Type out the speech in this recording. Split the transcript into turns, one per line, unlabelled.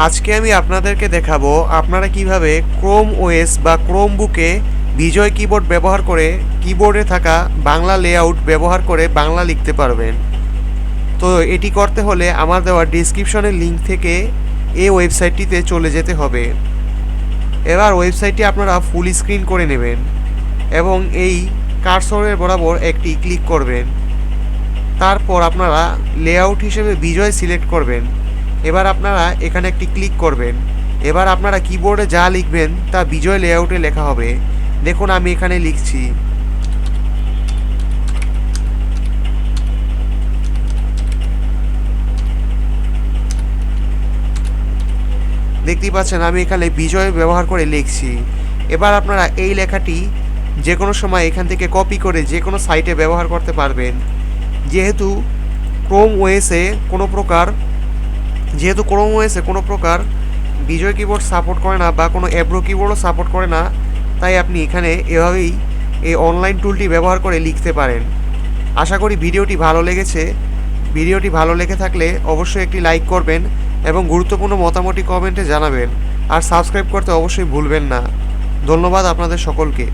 আজকে আমি আপনাদেরকে দেখাবো আপনারা কীভাবে ক্রোম ওএস বা ক্রোম বুকে বিজয় কিবোর্ড ব্যবহার করে কিবোর্ডে থাকা বাংলা লেআউট ব্যবহার করে বাংলা লিখতে পারবেন। তো এটি করতে হলে আমার দেওয়া ডিসক্রিপশনের লিঙ্ক থেকে এই ওয়েবসাইটটিতে চলে যেতে হবে। এবার ওয়েবসাইটটি আপনারা ফুল স্ক্রিন করে নেবেন এবং এই কার্সরের বরাবর একটি ক্লিক করবেন। তারপর আপনারা লেআউট হিসেবে বিজয় সিলেক্ট করবেন। এবার আপনারা এখানে একটি ক্লিক করবেন। এবার আপনারা কিবোর্ডে যা লিখবেন তা বিজয় লেআউটে লেখা হবে। দেখুন, আমি এখানে লিখছি। দেখতেই পাচ্ছেন, আমি এখানে বিজয় ব্যবহার করে লিখছি। এবার আপনারা এই লেখাটি যে কোনো সময় এখান থেকে কপি করে যে কোনো সাইটে ব্যবহার করতে পারবেন। যেহেতু ক্রোম ওয়েসে কোনো প্রকার যেহেতু ক্রোম ওয়েসে কোনো প্রকার বিজয় কিবোর্ড সাপোর্ট করে না বা কোনো অ্যাব্রো কিবোর্ডও সাপোর্ট করে না, তাই আপনি এখানে এভাবেই এই অনলাইন টুলটি ব্যবহার করে লিখতে পারেন। আশা করি ভিডিওটি ভালো লেগেছে। ভিডিওটি ভালো লেগে থাকলে অবশ্যই একটি লাইক করবেন এবং গুরুত্বপূর্ণ মতামতটি কমেন্টে জানাবেন। আর সাবস্ক্রাইব করতে অবশ্যই ভুলবেন না। ধন্যবাদ আপনাদের সকলকে।